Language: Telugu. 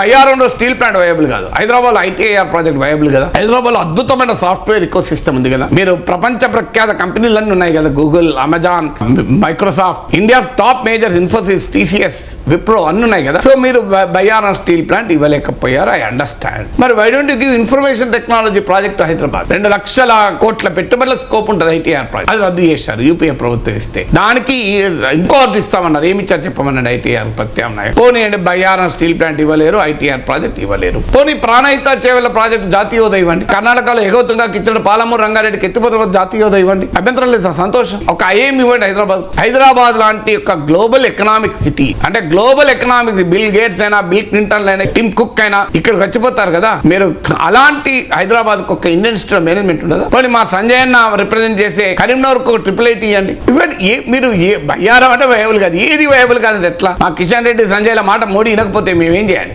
బయ్యారంలో స్టీల్ ప్లాంట్ వైయబుల్ కాదు. హైదరాబాద్ ఐటీఐఆర్ ప్రాజెక్ట్ వైబుల్ కదా? హైదరాబాద్ అద్భుతమైన సాఫ్ట్వేర్ ఎక్కువ సిస్టమ్ ఉంది కదా? మీరు ప్రపంచ ప్రఖ్యాత కంపెనీలన్నీ ఉన్నాయి కదా? Google Amazon Microsoft India top major Infosys TCS Wipro అన్ని ఉన్నాయి కదా? సో మీరు బయ్యారం స్టీల్ ప్లాంట్ ఇవ్వలేకపోయారు ఐ అండర్స్టాండ్ మరి why don't give information technology project Hyderabad? రెండు లక్షల కోట్ల పెట్టుబడుల స్కోప్ ఉంటుంది ఐటీఆర్ ప్రాజెక్ట్ అది రద్దు చేశారు యూపీఏ ప్రభుత్వం ఇస్తే. దానికి ఇంకోటి ఇస్తామన్నారు. ఏమి ఇచ్చారు చెప్పమన్నాడు ఐటీఆర్ ప్రత్యామ్నాయం. పోనీ బయ్యారం స్టీల్ ప్లాంట్ ఇవ్వలేరు ఐటీఆర్ ప్రాజెక్ట్ ఇవ్వలేరు. పోనీ ప్రాణహిత చేవల ప్రాజెక్ట్ జాతీయోదయం ఇవ్వండి. కర్ణాటకలో ఎగవుతుండగా కిచ్చడు పాలమూరు రంగారెడ్డికి ఎత్తిపోతున్న జాతీయోదయం ఇవ్వండి. అభ్యంతరం లేదు సంతోషం. ఒక ఐఎం ఇవ్వండి హైదరాబాద్. హైదరాబాద్ లాంటి ఒక గ్లోబల్ ఎకనామిక్ సిటీ. అంటే గ్లోబల్ ఎకనామిక్ బిల్ గేట్స్ అయినా బిల్ క్లింటన్ అయినా టిమ్ కుక్ అయినా ఇక్కడ వచ్చిపోతారు కదా. మీరు అలాంటి హైదరాబాద్ ఒక ఇండియన్ ఇన్స్టిట్యూట్ మేనేజ్మెంట్ ఉండదు? పోనీ మా సంజయ్ అన్న రిప్రజెంట్ చేసే కరీంనగర్ ఒక ట్రిపుల్ ఎయిట్ ఇవ్వండి. ఇవ్వండి. ఏ మీరు ఏ బయ్యారం అంటే వయబుల్ కాదు. ఏది వయబుల్ కాదు? ఎట్లా? మా కిషన్ రెడ్డి సంజయ్ల మాట మోడీ వినకపోతే ఏం చేయాలి?